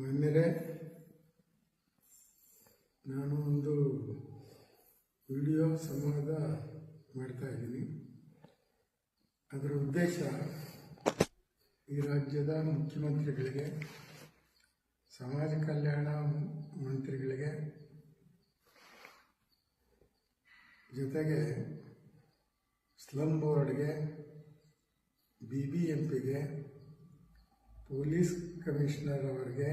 ಮಾನ್ಯರೇ ನಾನು ಒಂದು ವಿಡಿಯೋ ಸಂವಾದ ಮಾಡ್ತಾ ಇದ್ದೀನಿ. ಅದರ ಉದ್ದೇಶ ಈ ರಾಜ್ಯದ ಮುಖ್ಯಮಂತ್ರಿಗಳಿಗೆ, ಸಮಾಜ ಕಲ್ಯಾಣ ಮಂತ್ರಿಗಳಿಗೆ ಜೊತೆಗೆ ಸ್ಲಮ್ ಬೋರ್ಡ್ಗೆ, ಬಿ ಬಿ ಎಂ ಪಿಗೆ ಪೊಲೀಸ್ ಕಮಿಷನರ್ ಅವರಿಗೆ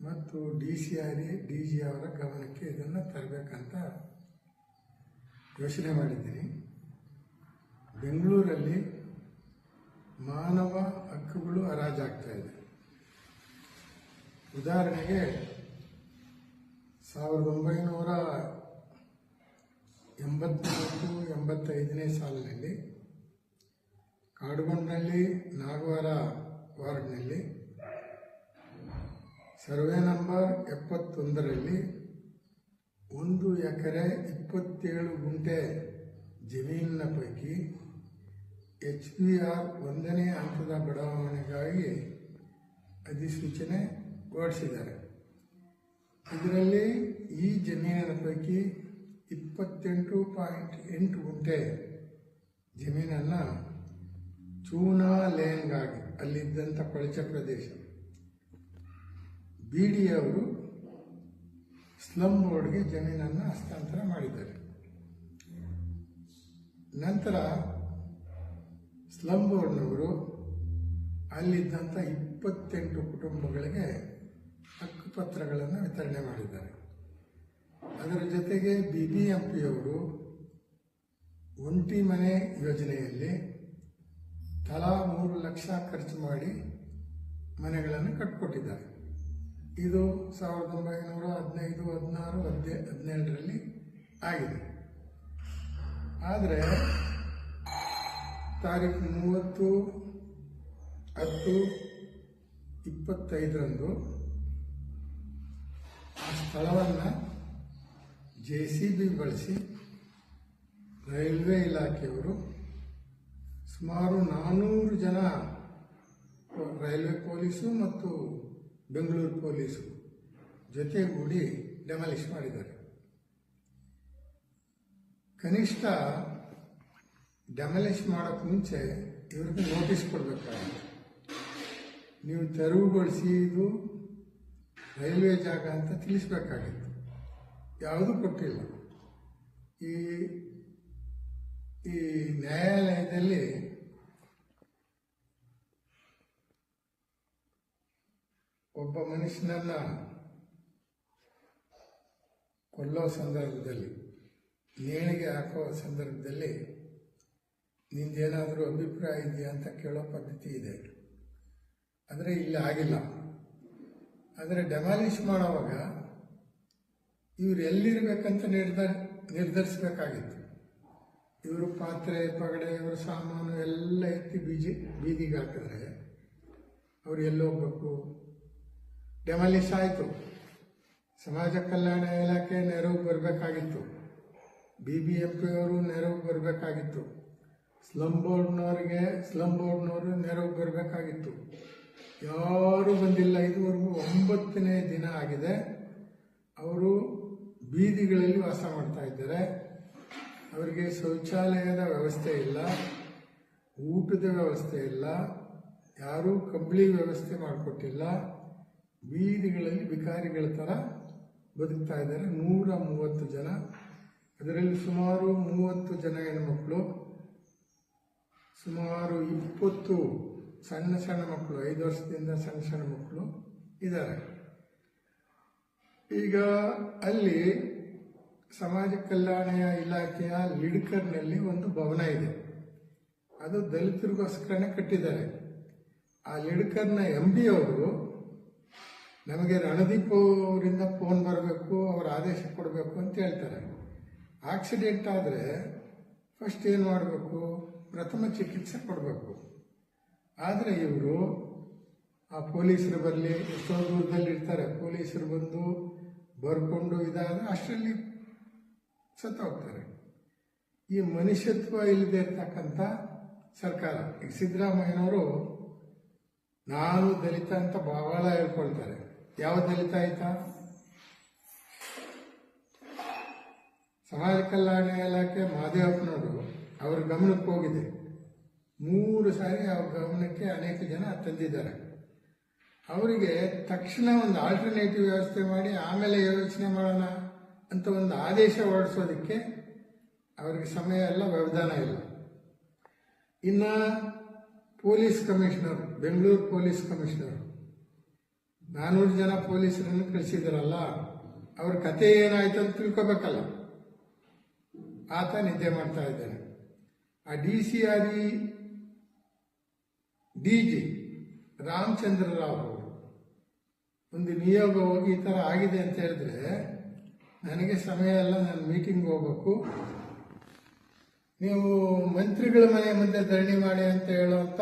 ಮತ್ತು D C R D G ಅವರ ಗಮನಕ್ಕೆ ಇದನ್ನು ತರಬೇಕಂತ ಯೋಚನೆ ಮಾಡಿದ್ದೀನಿ. ಬೆಂಗಳೂರಲ್ಲಿ ಮಾನವ ಹಕ್ಕುಗಳು ಹರಾಜಾಗ್ತಾ ಇದೆ. ಉದಾಹರಣೆಗೆ ಸಾವಿರದ ಒಂಬೈನೂರ ಎಂಬತ್ನಾಲ್ಕು, ಎಂಬತ್ತೈದನೇ ಸಾಲಿನಲ್ಲಿ ಕಾಡುಗೊಂಡಲ್ಲಿ ನಾಗವಾರ ವಾರ್ಡ್ನಲ್ಲಿ ಸರ್ವೆ ನಂಬರ್ ಎಪ್ಪತ್ತೊಂದರಲ್ಲಿ ಒಂದು ಎಕರೆ ಇಪ್ಪತ್ತೇಳು ಗುಂಟೆ ಜಮೀನಿನ ಪೈಕಿ ಎಚ್ ಪಿ ಆರ್ ಒಂದನೇ ಹಂತದ ಬಡಾವಣೆಗಾಗಿ ಅಧಿಸೂಚನೆ ಹೊರಡಿಸಿದ್ದಾರೆ. ಇದರಲ್ಲಿ ಈ ಜಮೀನಿನ ಪೈಕಿ ಇಪ್ಪತ್ತೆಂಟು ಪಾಯಿಂಟ್ ಎಂಟು ಗುಂಟೆ ಜಮೀನನ್ನು ಚೂನಾ ಲೇನ್ಗಾಗಿ ಅಲ್ಲಿದ್ದಂಥ ಕೊಳಚೆ ಪ್ರದೇಶ. ಬಿ ಡಿ ಅವರು ಸ್ಲಮ್ ಬೋರ್ಡ್ಗೆ ಜಮೀನನ್ನು ಹಸ್ತಾಂತರ ಮಾಡಿದ್ದಾರೆ. ನಂತರ ಸ್ಲಮ್ ಬೋರ್ಡ್ನವರು ಅಲ್ಲಿದ್ದಂಥ ಇಪ್ಪತ್ತೆಂಟು ಕುಟುಂಬಗಳಿಗೆ ಹಕ್ಕುಪತ್ರಗಳನ್ನು ವಿತರಣೆ ಮಾಡಿದ್ದಾರೆ. ಅದರ ಜೊತೆಗೆ ಬಿ ಬಿ ಎಂ ಪಿಯವರು ಒಂಟಿ ಮನೆ ಯೋಜನೆಯಲ್ಲಿ ತಲಾ ಮೂರು ಲಕ್ಷ ಖರ್ಚು ಮಾಡಿ ಮನೆಗಳನ್ನು ಕಟ್ಕೊಟ್ಟಿದ್ದಾರೆ. ಇದು ಸಾವಿರದ ಒಂಬೈನೂರ ಹದಿನೈದು, ಹದಿನಾರು, ಹದಿನೈ, ಹದಿನೇಳರಲ್ಲಿ ಆಗಿದೆ. ಆದರೆ ತಾರೀಕು ಮೂವತ್ತು, ಹತ್ತು, ಇಪ್ಪತ್ತೈದರಂದು ಆ ಸ್ಥಳವನ್ನು ಜೆ ಸಿ ಬಿ ಬಳಸಿ ರೈಲ್ವೆ ಇಲಾಖೆಯವರು ಸುಮಾರು ನಾನ್ನೂರು ಜನ ರೈಲ್ವೆ ಪೊಲೀಸು ಮತ್ತು ಬೆಂಗಳೂರು ಪೊಲೀಸು ಜೊತೆಗೂಡಿ ಡೆಮಾಲಿಷ್ ಮಾಡಿದ್ದಾರೆ. ಕನಿಷ್ಠ ಡೆಮಾಲಿಷ್ ಮಾಡೋಕ್ಕೆ ಮುಂಚೆ ಇವ್ರಿಗೆ ನೋಟಿಸ್ ಕೊಡಬೇಕಾಗುತ್ತೆ. ನೀವು ತೆರವುಗೊಳಿಸಿ ಇದು ರೈಲ್ವೆ ಜಾಗ ಅಂತ ತಿಳಿಸ್ಬೇಕಾಗಿತ್ತು. ಯಾವುದೂ ಕೊಟ್ಟಿಲ್ಲ. ಈ ಈ ನ್ಯಾಯಾಲಯದಲ್ಲಿ ಒಬ್ಬ ಮನುಷ್ಯನನ್ನ ಕೊಲ್ಲೋ ಸಂದರ್ಭದಲ್ಲಿ, ನೇಣಿಗೆ ಹಾಕೋ ಸಂದರ್ಭದಲ್ಲಿ ನಿಂದೇನಾದರೂ ಅಭಿಪ್ರಾಯ ಇದೆಯಾ ಅಂತ ಕೇಳೋ ಪದ್ಧತಿ ಇದೆ. ಆದರೆ ಇಲ್ಲಿ ಆಗಿಲ್ಲ. ಆದರೆ ಡೆಮಾಲಿಷ್ ಮಾಡೋವಾಗ ಇವ್ರು ಎಲ್ಲಿರಬೇಕಂತ ನಿರ್ಧ ನಿರ್ಧರಿಸಬೇಕಾಗಿತ್ತು. ಇವರು ಪಾತ್ರೆ, ಪಗಡೆ, ಇವರ ಸಾಮಾನು ಎಲ್ಲ ಎತ್ತಿ ಬೀಜಿ, ಬೀದಿಗೆ ಹಾಕಿದ್ರೆ ಅವ್ರು ಎಲ್ಲೋಗ್ಬೇಕು ಡೆಮಾಲಿಷ್ ಆಯಿತು. ಸಮಾಜ ಕಲ್ಯಾಣ ಇಲಾಖೆ ನೆರವು ಬರಬೇಕಾಗಿತ್ತು. ಬಿ ಬಿ ಎಂ ಪಿ ಅವರು ನೆರವು ಬರಬೇಕಾಗಿತ್ತು. ಸ್ಲಮ್ ಬೋರ್ಡ್ನವ್ರಿಗೆ ಸ್ಲಮ್ ಬೋರ್ಡ್ನವರು ನೆರವು ಬರಬೇಕಾಗಿತ್ತು. ಯಾರೂ ಬಂದಿಲ್ಲ. ಇದುವರೆಗೂ ಒಂಬತ್ತನೇ ದಿನ ಆಗಿದೆ. ಅವರು ಬೀದಿಗಳಲ್ಲಿ ವಾಸ ಮಾಡ್ತಾ ಇದ್ದಾರೆ. ಅವರಿಗೆ ಶೌಚಾಲಯದ ವ್ಯವಸ್ಥೆ ಇಲ್ಲ, ಊಟದ ವ್ಯವಸ್ಥೆ ಇಲ್ಲ, ಯಾರೂ ಕಂಬಳಿ ವ್ಯವಸ್ಥೆ ಮಾಡಿಕೊಟ್ಟಿಲ್ಲ. ಬೀದಿಗಳಲ್ಲಿ ವಿಕಾರಿಗಳ ಥರ ಬದುಕ್ತಾ ಇದ್ದಾರೆ. ನೂರ ಮೂವತ್ತು ಜನ, ಅದರಲ್ಲಿ ಸುಮಾರು ಮೂವತ್ತು ಜನ ಹೆಣ್ಣುಮಕ್ಕಳು ಸುಮಾರು ಇಪ್ಪತ್ತು ಸಣ್ಣ ಸಣ್ಣ ಮಕ್ಕಳು ಐದು ವರ್ಷದಿಂದ ಸಣ್ಣ ಸಣ್ಣ ಮಕ್ಕಳು ಇದ್ದಾರೆ. ಈಗ ಅಲ್ಲಿ ಸಮಾಜ ಕಲ್ಯಾಣ ಇಲಾಖೆಯ ಲಿಡ್ಕರ್ನಲ್ಲಿ ಒಂದು ಭವನ ಇದೆ. ಅದು ದಲಿತರಿಗೋಸ್ಕರನೇ ಕಟ್ಟಿದ್ದಾರೆ. ಆ ಲಿಡ್ಕರ್ನ ಎಂ ಬಿ ಅವರು ನಮಗೆ ರಣದೀಪ್ ಅವರಿಂದ ಫೋನ್ ಬರಬೇಕು, ಅವರ ಆದೇಶ ಕೊಡಬೇಕು ಅಂತ ಹೇಳ್ತಾರೆ. ಆಕ್ಸಿಡೆಂಟ್ ಆದರೆ ಫಸ್ಟ್ ಏನು ಮಾಡಬೇಕು? ಪ್ರಥಮ ಚಿಕಿತ್ಸೆ ಕೊಡಬೇಕು. ಆದರೆ ಇವರು ಆ ಪೊಲೀಸರು ಬರಲಿ, ಎಷ್ಟೋ ದೂರದಲ್ಲಿ ಇರ್ತಾರೆ ಪೊಲೀಸರು ಬಂದು ಬರ್ಕೊಂಡು ಇದಾದ್ರೆ ಅಷ್ಟರಲ್ಲಿ ಸತ್ತೋಗ್ತಾರೆ. ಈ ಮನುಷ್ಯತ್ವ ಇಲ್ಲದೆ ಇರ್ತಕ್ಕಂಥ ಸರ್ಕಾರ, ಈಗ ಸಿದ್ದರಾಮಯ್ಯನವರು ನಾನು ದಲಿತ ಅಂತ ಬಹಳ ಹೇಳ್ಕೊಳ್ತಾರೆ. ಯಾವ ದಲಿತ ಆಯ್ತಾ? ಸಮಾಜ ಕಲ್ಯಾಣ ಇಲಾಖೆ ಮಹದೇವಪ್ಪನವರು ಅವ್ರ ಗಮನಕ್ಕೆ ಹೋಗಿದೆ. ಮೂರು ಸಾರಿ ಅವ್ರ ಗಮನಕ್ಕೆ ಅನೇಕ ಜನ ತಂದಿದ್ದಾರೆ. ಅವರಿಗೆ ತಕ್ಷಣ ಒಂದು ಆಲ್ಟರ್ನೇಟಿವ್ ವ್ಯವಸ್ಥೆ ಮಾಡಿ ಆಮೇಲೆ ಯೋಚನೆ ಮಾಡೋಣ. ಅಂತ ಒಂದು ಆದೇಶ ಹೊರಡಿಸೋದಕ್ಕೆ ಅವರಿಗೆ ಸಮಯ ಎಲ್ಲ ವ್ಯವಧಾನ ಇಲ್ಲ. ಇನ್ನ police commissioner, Bengaluru police commissioner, ನಾನೂರು ಜನ ಪೊಲೀಸರನ್ನು ಕಳಿಸಿದ್ರಲ್ಲ, ಅವ್ರ ಕತೆ ಏನಾಯ್ತು ಅಂತ ತಿಳ್ಕೊಬೇಕಲ್ಲ. ಆತ ನಿದ್ದೆ ಮಾಡ್ತಾ ಇದ್ದಾನೆ ಆ D C R D G Ramachandra Rao ಅವರು ಒಂದು ನಿಯೋಗ ಹೋಗಿ ಈ ಥರ ಆಗಿದೆ ಅಂತ ಹೇಳಿದ್ರೆ ನನಗೆ ಸಮಯ ಎಲ್ಲ ನಾನು ಮೀಟಿಂಗ್ ಹೋಗ್ಬೇಕು. ನೀವು ಮಂತ್ರಿಗಳ ಮನೆ ಮುಂದೆ ಧರಣಿ ಮಾಡಿ ಅಂತ ಹೇಳುವಂತ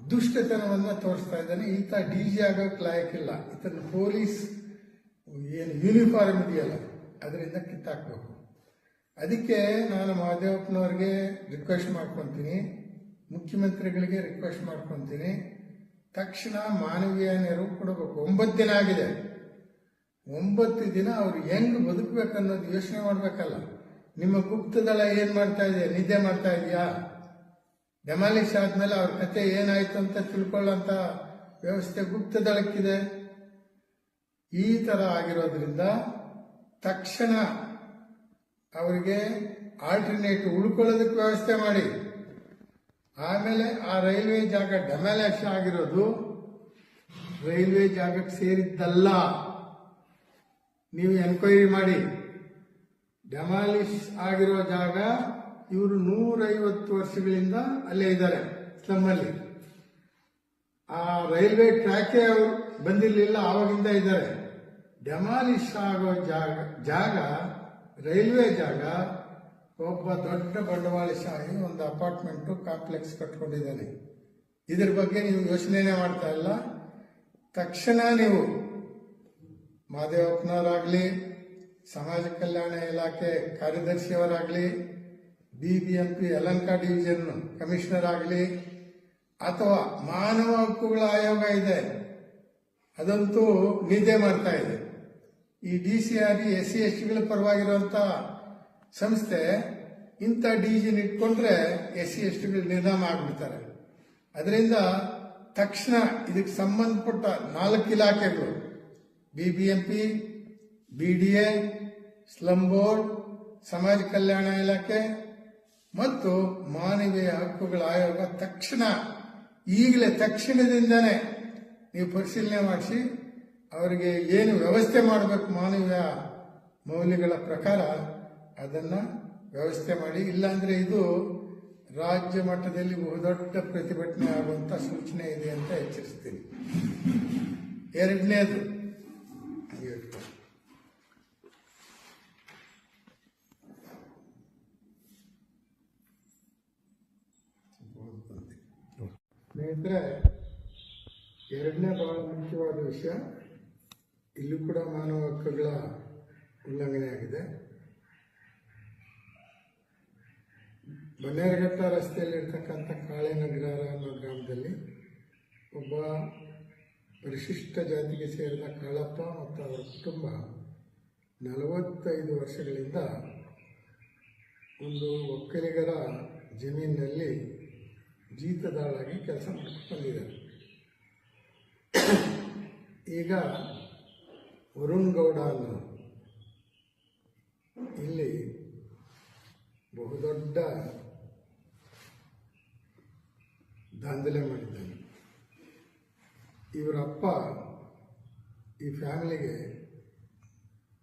ದುಷ್ಟತನವನ್ನು ತೋರಿಸ್ತಾ ಇದ್ದಾನೆ. ಈತ ಡಿ ಜಿ ಆಗೋಕ್ಕೆ ಲಾಯಕ್ಕಿಲ್ಲ ಈತನ ಪೊಲೀಸ್ ಏನು ಯೂನಿಫಾರ್ಮ್ ಇದೆಯಲ್ಲ, ಅದರಿಂದ ಕಿತ್ತಾಕಬೇಕು. ಅದಕ್ಕೆ ನಾನು ಮಹದೇವಪ್ಪನವ್ರಿಗೆ ರಿಕ್ವೆಸ್ಟ್ ಮಾಡ್ಕೊತೀನಿ. ಮುಖ್ಯಮಂತ್ರಿಗಳಿಗೆ ರಿಕ್ವೆಸ್ಟ್ ಮಾಡ್ಕೊತೀನಿ. ತಕ್ಷಣ ಮಾನವೀಯ ನೆರವು ಕೊಡಬೇಕು. ಒಂಬತ್ತು ದಿನ ಆಗಿದೆ. ಒಂಬತ್ತು ದಿನ ಅವ್ರು ಹೆಂಗ್ ಬದುಕಬೇಕನ್ನೋದು ಯೋಚನೆ ಮಾಡಬೇಕಲ್ಲ. ನಿಮ್ಮ ಗುಪ್ತದಳ ಏನು ಮಾಡ್ತಾ ಇದೆ ನಿದ್ದೆ ಮಾಡ್ತಾ ಇದೆಯಾ? ಡೆಮಾಲಿಶ್ ಆದ್ಮೇಲೆ ಅವ್ರ ಕತೆ ಏನಾಯ್ತು ಅಂತ ತಿಳ್ಕೊಳ್ಳೋಂಥ ವ್ಯವಸ್ಥೆ ಗುಪ್ತದಳಕ್ಕಿದೆ. ಈ ತರ ಆಗಿರೋದ್ರಿಂದ ತಕ್ಷಣ ಅವರಿಗೆ ಆಲ್ಟರ್ನೇಟಿವ್ ಉಳ್ಕೊಳ್ಳೋದಕ್ಕೆ ವ್ಯವಸ್ಥೆ ಮಾಡಿ. ಆಮೇಲೆ ಆ ರೈಲ್ವೆ ಜಾಗ ಡೆಮಾಲಿಶ್ ಆಗಿರೋದು ರೈಲ್ವೆ ಜಾಗಕ್ಕೆ ಸೇರಿದ್ದಲ್ಲ. ನೀವು ಎನ್ಕ್ವೈರಿ ಮಾಡಿ. ಡೆಮಾಲಿಶ್ ಆಗಿರೋ ಜಾಗ ಇವರು ನೂರೈವತ್ತು ವರ್ಷಗಳಿಂದ ಅಲ್ಲೇ ಇದ್ದಾರೆ ಸ್ಲಮ್ಮಲ್ಲಿ ಆ ರೈಲ್ವೆ ಟ್ರ್ಯಾಕೇ ಅವರು ಬಂದಿರಲಿಲ್ಲ, ಆವಾಗಿಂದ ಇದ್ದಾರೆ. ಡೆಮಾಲಿಶ್ ಆಗೋ ಜಾಗ ಜಾಗ ರೈಲ್ವೆ ಜಾಗ ಒಬ್ಬ ದೊಡ್ಡ ಬಂಡವಾಳಶಾಹಿ ಒಂದು ಅಪಾರ್ಟ್ಮೆಂಟ್ ಕಾಂಪ್ಲೆಕ್ಸ್ ಕಟ್ಕೊಂಡಿದ್ದಾನೆ. ಇದ್ರ ಬಗ್ಗೆ ನೀವು ಯೋಚನೆನೇ ಮಾಡ್ತಾ ಇಲ್ಲ. ತಕ್ಷಣ ನೀವು ಮಾದೇವಪ್ಪನವರಾಗ್ಲಿ, ಸಮಾಜ ಕಲ್ಯಾಣ ಇಲಾಖೆ ಕಾರ್ಯದರ್ಶಿಯವರಾಗ್ಲಿ, ಬಿಬಿಎಂಪಿ ಯಲಂಕ ಡಿವಿಷನ್ ಕಮಿಷನರ್ ಆಗಲಿ ಅಥವಾ ಮಾನವ ಹಕ್ಕುಗಳ ಆಯೋಗ ಇದೆ, ಅದಂತೂ ನಿದ್ದೆ ಮಾಡ್ತಾ ಇದೆ. ಈ D C R S C S ಟಿಗಳ ಪರವಾಗಿರುವಂತ ಸಂಸ್ಥೆ ಇಂಥ ಡಿ ಜಿನ ಇಟ್ಕೊಂಡ್ರೆ ಎಸ್ ಸಿ ಎಸ್ ಟಿಗಳು ನಿರ್ನಾಮ ಆಗ್ಬಿಡ್ತಾರೆ. ಅದರಿಂದ ತಕ್ಷಣ ಇದಕ್ಕೆ ಸಂಬಂಧಪಟ್ಟ ನಾಲ್ಕು ಇಲಾಖೆಗಳು ಬಿಬಿಎಂಪಿ ಬಿಡಿಎ ಸ್ಲಂ ಬೋರ್ಡ್ ಸಮಾಜ ಕಲ್ಯಾಣ ಇಲಾಖೆ ಮತ್ತು ಮಾನವೀಯ ಹಕ್ಕುಗಳ ಆಯೋಗ ತಕ್ಷಣ ಈಗಲೇ ತಕ್ಷಣದಿಂದನೇ ನೀವು ಪರಿಶೀಲನೆ ಮಾಡಿಸಿ ಅವರಿಗೆ ಏನು ವ್ಯವಸ್ಥೆ ಮಾಡಬೇಕು ಮಾನವೀಯ ಮೌಲ್ಯಗಳ ಪ್ರಕಾರ ಅದನ್ನು ವ್ಯವಸ್ಥೆ ಮಾಡಿ. ಇಲ್ಲಾಂದ್ರೆ ಇದು ರಾಜ್ಯ ಮಟ್ಟದಲ್ಲಿ ಬಹುದೊಡ್ಡ ಪ್ರತಿಭಟನೆ ಆಗುವಂತ ಸೂಚನೆ ಇದೆ ಅಂತ ಎಚ್ಚರಿಸ್ತೀನಿ. ಎರಡನೇದು ಸ್ನೇಹಿತರೆ, ಎರಡನೇ ಬಹಳ ಮುಖ್ಯವಾದ ವಿಷಯ, ಇಲ್ಲೂ ಕೂಡ ಮಾನವ ಹಕ್ಕುಗಳ ಉಲ್ಲಂಘನೆ ಆಗಿದೆ. ಬನ್ನೇರಘಟ್ಟ ರಸ್ತೆಯಲ್ಲಿರ್ತಕ್ಕಂಥ ಕಾಳೆನಗರ ಅನ್ನೋ ಗ್ರಾಮದಲ್ಲಿ ಒಬ್ಬ ಪರಿಶಿಷ್ಟ ಜಾತಿಗೆ ಸೇರಿದ ಕಾಳಪ್ಪ ಮತ್ತು ಅವರ ಕುಟುಂಬ ನಲವತ್ತೈದು ವರ್ಷಗಳಿಂದ ಒಂದು ಒಕ್ಕಲಿಗರ ಜಮೀನಿನಲ್ಲಿ ಜೀತದಾಳಾಗಿ ಕೆಲಸ ಮಾಡ್ಕೊಂಡು ಬಂದಿದ್ದಾರೆ ಈಗ ವರುಣ್ ಗೌಡ ಅನ್ನೋ ಇಲ್ಲಿ ಬಹುದೊಡ್ಡ ದಾಂಧಲೆ ಮಾಡಿದ್ದಾನೆ. ಇವರ ಅಪ್ಪ ಈ ಫ್ಯಾಮಿಲಿಗೆ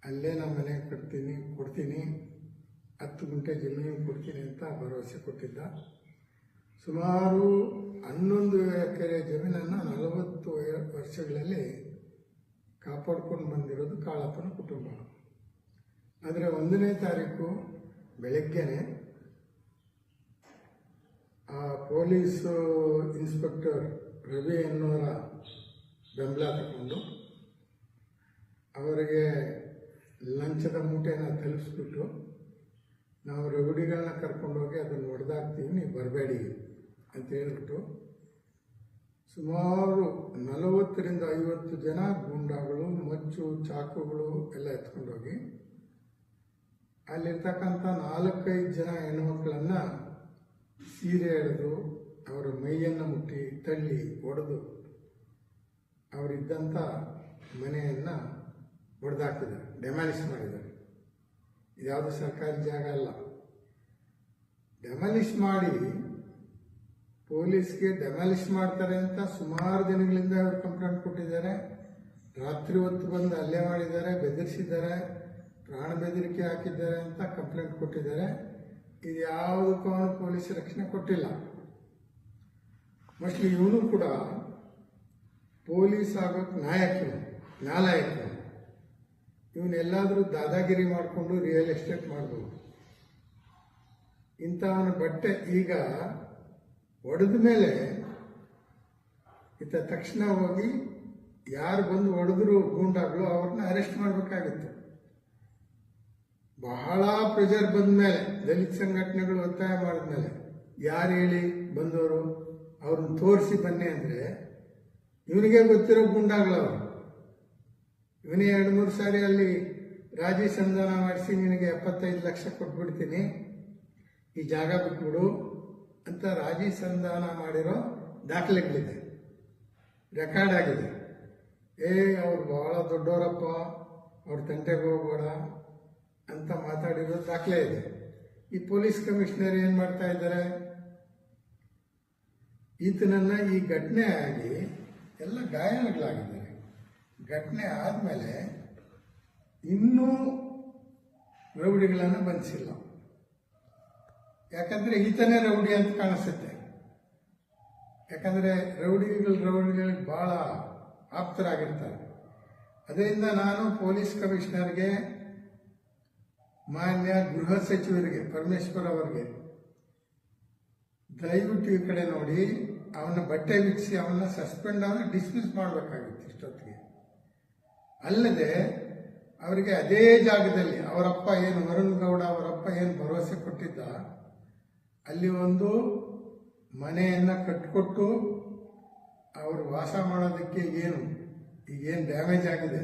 ಅಲ್ಲೇ ನಮ್ಮ ಮನೆ ಕಟ್ತೀನಿ, ಕೊಡ್ತೀನಿ, ಹತ್ತು ಗಂಟೆ ಜಮೀನು ಕೊಡ್ತೀನಿ ಅಂತ ಭರವಸೆ ಕೊಟ್ಟಿದ್ದ. ಸುಮಾರು ಹನ್ನೊಂದು ಎಕರೆ ಜಮೀನನ್ನು ನಲವತ್ತು ವರ್ಷಗಳಲ್ಲಿ ಕಾಪಾಡ್ಕೊಂಡು ಬಂದಿರೋದು ಕಾಳಪ್ಪನ ಕುಟುಂಬ ಆದರೆ ಒಂದನೇ ತಾರೀಕು ಬೆಳಗ್ಗೆನೆ ಆ ಪೊಲೀಸ್ ಇನ್ಸ್ಪೆಕ್ಟರ್ ರವಿ ಅನ್ನೋರ ಬೆಂಬಲ ತಗೊಂಡು ಅವರಿಗೆ ಲಂಚದ ಮೂಟೆನ ತಲುಪಿಸ್ಬಿಟ್ಟು ನಾವು ರೌಡಿಗಳನ್ನ ಕರ್ಕೊಂಡೋಗಿ ಅದನ್ನು ಹೊಡೆದಾಕ್ತೀವಿ, ನೀವು ಬರಬೇಡಿ. ಅಂತ ಹೇಳ್ಬಿಟ್ಟು ಸುಮಾರು ನಲವತ್ತರಿಂದ ಐವತ್ತು ಜನ ಗೂಂಡಾಗಳು, ಮಚ್ಚು, ಚಾಕುಗಳು ಎಲ್ಲ ಎತ್ಕೊಂಡೋಗಿ ಅಲ್ಲಿರ್ತಕ್ಕಂಥ ನಾಲ್ಕೈದು ಜನ ಹೆಣ್ಮಕ್ಳನ್ನ ಸೀರೆ ಎಳೆದು ಅವರ ಮೈಯನ್ನು ಮುಟ್ಟಿ, ತಳ್ಳಿ, ಒಡೆದು ಅವರಿದ್ದಂಥ ಮನೆಯನ್ನು ಹೊಡೆದಾಕಿದ್ದಾರೆ ಡೆಮಾಲಿಷ್ ಮಾಡಿದ್ದಾರೆ. ಇದ್ಯಾವುದು ಸರ್ಕಾರಿ ಜಾಗ ಅಲ್ಲ. ಡೆಮಾಲಿಷ್ ಮಾಡಿ ಪೊಲೀಸ್ಗೆ ಡೆಮಾಲಿಷ್ ಮಾಡ್ತಾರೆ ಅಂತ ಸುಮಾರು ದಿನಗಳಿಂದ ಅವರು ಕಂಪ್ಲೇಂಟ್ ಕೊಟ್ಟಿದ್ದಾರೆ. ರಾತ್ರಿ ಹೊತ್ತು ಬಂದು ಹಲ್ಲೆ ಮಾಡಿದ್ದಾರೆ ಬೆದರಿಸಿದ್ದಾರೆ ಪ್ರಾಣ ಬೆದರಿಕೆ ಹಾಕಿದ್ದಾರೆ ಅಂತ ಕಂಪ್ಲೇಂಟ್ ಕೊಟ್ಟಿದ್ದಾರೆ. ಇದು ಯಾವುದಕ್ಕೂ ಅವನು ಪೊಲೀಸ್ ರಕ್ಷಣೆ ಕೊಟ್ಟಿಲ್ಲ. ಮೋಸ್ಟ್ಲಿ ಇವನು ಕೂಡ ಪೊಲೀಸ್ ಆಗೋಕ್ಕೆ ನಾಯಕ ಇವನು, ನಾಲಾಯಕ ಇವನು. ಇವನ್ನೆಲ್ಲಾದರೂ ದಾದಾಗಿರಿ ಮಾಡಿಕೊಂಡು ರಿಯಲ್ ಎಸ್ಟೇಟ್ ಮಾಡ್ಬೋದು. ಇಂಥವನ ಬಟ್ಟೆ ಈಗ ಒಡೆದ ಮೇಲೆ ಇತ್ತ ತಕ್ಷಣ ಹೋಗಿ ಯಾರು ಬಂದು ಹೊಡೆದ್ರು ಗೂಂಡಾಗ್ಲು ಅವ್ರನ್ನ ಅರೆಸ್ಟ್ ಮಾಡಬೇಕಾಗಿತ್ತು. ಬಹಳ ಪ್ರೆಷರ್ ಬಂದ ಮೇಲೆ, ದಲಿತ ಸಂಘಟನೆಗಳು ಒತ್ತಾಯ ಮಾಡಿದ್ಮೇಲೆ ಯಾರು ಹೇಳಿ ಬಂದವರು? ಅವ್ರನ್ನ ತೋರಿಸಿ ಬನ್ನಿ ಅಂದರೆ ಇವನಿಗೆ ಗೊತ್ತಿರೋ ಗೂಂಡಾಗಳವರು ಇವನೇ ಎರಡು ಮೂರು ಸಾರಿ ಅಲ್ಲಿ ರಾಜಿ ಸಂಧಾನ ಮಾಡಿಸಿ ನಿನಗೆ ಎಪ್ಪತ್ತೈದು ಲಕ್ಷ ಕೊಟ್ಬಿಡ್ತೀನಿ. ಈ ಜಾಗ ಬಿಟ್ಬಿಡು. ಅಂತ ರಾಜಿ ಸಂಧಾನ ಮಾಡಿರೋ ದಾಖಲೆಗಳಿದೆ. ರೆಕಾರ್ಡ್ ಆಗಿದೆ. ಏ, ಅವ್ರು ಬಹಳ ದೊಡ್ಡವರಪ್ಪ, ಅವ್ರ ತಂಟೆಗೆ ಹೋಗ್ಬೇಡ ಅಂತ ಮಾತಾಡಿರೋ ದಾಖಲೆ ಇದೆ. ಈ ಪೊಲೀಸ್ ಕಮಿಷನರ್ ಏನು ಮಾಡ್ತಾ ಇದ್ದಾರೆ? ಈತನನ್ನ ಈ ಘಟನೆ ಆಗಿ ಎಲ್ಲ ಗಾಯನಗಳಾಗಿದೆ ಘಟನೆ ಆದಮೇಲೆ ಇನ್ನೂ ರೌಡಿಗಳನ್ನು ಬಂಧಿಸಿಲ್ಲ. ಯಾಕಂದ್ರೆ ಈತನೇ ರೌಡಿ ಅಂತ ಕಾಣಿಸುತ್ತೆ. ಯಾಕಂದ್ರೆ ರೌಡಿಗಳು ರೌಡಿಗಳಿಗೆ ಬಹಳ ಆಪ್ತರಾಗಿರ್ತಾರೆ. ಅದರಿಂದ ನಾನು ಪೊಲೀಸ್ ಕಮಿಷನರ್ಗೆ ಮಾನ್ಯ ಗೃಹ ಸಚಿವರಿಗೆ, ಪರಮೇಶ್ವರ್ ಅವರಿಗೆ ದಯವಿಟ್ಟು ಈ ಕಡೆ ನೋಡಿ, ಅವನ ಬಟ್ಟೆ ಬಿಡಿಸಿ ಅವನ್ನ ಸಸ್ಪೆಂಡ್ ಅವನ್ನ ಡಿಸ್ಮಿಸ್ ಮಾಡಬೇಕಾಗಿತ್ತು ಇಷ್ಟೊತ್ತಿಗೆ. ಅಲ್ಲದೆ ಅವರಿಗೆ ಅದೇ ಜಾಗದಲ್ಲಿ ಅವರಪ್ಪ ಏನು ವರುಣ್ ಗೌಡ ಅವರಪ್ಪ ಏನು ಭರವಸೆ ಕೊಟ್ಟಿದ್ದ ಅಲ್ಲಿ ಒಂದು ಮನೆಯನ್ನು ಕಟ್ಟಿಕೊಟ್ಟು ಅವರು ವಾಸ ಮಾಡೋದಕ್ಕೆ ಏನು, ಈಗೇನು ಡ್ಯಾಮೇಜ್ ಆಗಿದೆ,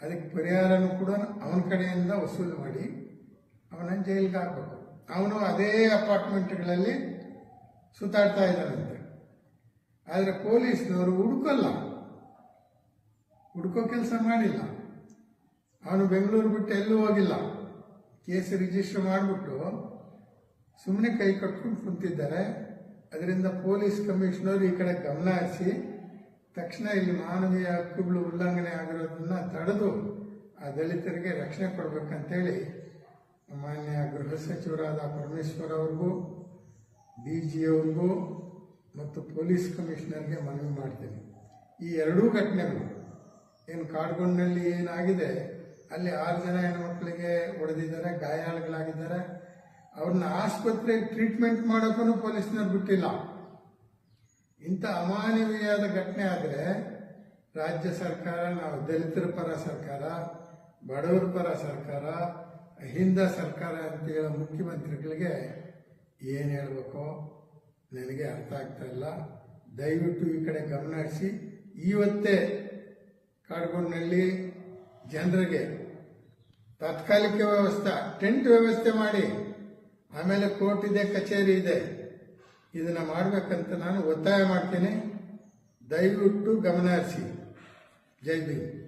ಅದಕ್ಕೆ ಪರಿಹಾರನೂ ಕೂಡ ಅವನ ಕಡೆಯಿಂದ ವಸೂಲಿ ಮಾಡಿ ಅವನ ಜೈಲಿಗೆ ಹಾಕಬೇಕು. ಅವನು ಅದೇ ಅಪಾರ್ಟ್ಮೆಂಟ್ಗಳಲ್ಲಿ ಸುತ್ತಾಡ್ತಾ ಇದ್ದಾರಂತೆ ಆದರೆ ಪೊಲೀಸ್ನವರು ಹುಡುಕಲ್ಲ. ಹುಡುಕೋ ಕೆಲಸ ಮಾಡಿಲ್ಲ. ಅವನು ಬೆಂಗಳೂರು ಬಿಟ್ಟು ಎಲ್ಲೂ ಹೋಗಿಲ್ಲ. ಕೇಸ್ ರಿಜಿಸ್ಟರ್ ಮಾಡಿಬಿಟ್ಟು ಸುಮ್ಮನೆ ಕೈ ಕಟ್ಕೊಂಡು ಕುಂತಿದ್ದಾರೆ. ಅದರಿಂದ ಪೊಲೀಸ್ ಕಮಿಷನರ್ ಈ ಕಡೆ ಗಮನ ಹರಿಸಿ, ತಕ್ಷಣ ಇಲ್ಲಿ ಮಾನವೀಯ ಹಕ್ಕುಗಳು ಉಲ್ಲಂಘನೆ ಆಗಿರೋದನ್ನ ತಡೆದು ಆ ದಲಿತರಿಗೆ ರಕ್ಷಣೆ ಕೊಡಬೇಕಂತೇಳಿ ಮಾನ್ಯ ಗೃಹ ಸಚಿವರಾದ ಪರಮೇಶ್ವರ್ ಅವ್ರಿಗೂ, ಡಿ ಜಿ ಅವ್ರಿಗೂ ಮತ್ತು ಪೊಲೀಸ್ ಕಮಿಷನರ್ಗೆ ಮನವಿ ಮಾಡ್ತೀನಿ. ಈ ಎರಡೂ ಘಟನೆಗಳು ಏನು ಕಾಡ್ಗೊಂಡಲ್ಲಿ ಏನಾಗಿದೆ, ಅಲ್ಲಿ ಆರು ಜನ ಹೆಣ್ಮಕ್ಳಿಗೆ ಹೊಡೆದಿದ್ದಾರೆ, ಗಾಯಾಳುಗಳಾಗಿದ್ದಾರೆ ಅವ್ರನ್ನ ಆಸ್ಪತ್ರೆಗೆ ಟ್ರೀಟ್ಮೆಂಟ್ ಮಾಡೋಕ್ಕೂ ಪೊಲೀಸ್ನವ್ರು ಬಿಟ್ಟಿಲ್ಲ. ಇಂಥ ಅಮಾನವೀಯಾದ ಘಟನೆ ಆದರೆ ರಾಜ್ಯ ಸರ್ಕಾರ, ನಾವು ದಲಿತರ ಪರ ಸರ್ಕಾರ, ಬಡವರ ಪರ ಸರ್ಕಾರ, ಅಹಿಂದ ಸರ್ಕಾರ ಅಂತ ಹೇಳೋ ಮುಖ್ಯಮಂತ್ರಿಗಳಿಗೆ ಏನು ಹೇಳಬೇಕೋ ನನಗೆ ಅರ್ಥ ಆಗ್ತಾ ಇಲ್ಲ. ದಯವಿಟ್ಟು ಈ ಕಡೆ ಗಮನ ಹರಿಸಿ. ಇವತ್ತೇ ಕಾಡ್ಗೊಂಡಲ್ಲಿ ಜನರಿಗೆ ತಾತ್ಕಾಲಿಕ ವ್ಯವಸ್ಥೆ, ಟೆಂಟ್ ವ್ಯವಸ್ಥೆ ಮಾಡಿ ಆಮೇಲೆ ಕೋರ್ಟ್ ಇದೆ ಕಚೇರಿ ಇದೆ. ಇದನ್ನ ಮಾಡಬೇಕಂತ ನಾನು ಒತ್ತಾಯ ಮಾಡ್ತೀನಿ. ದಯವಿಟ್ಟು ಗಮನ ಹರಿಸಿ. ಜೈ ಭೀಮ್.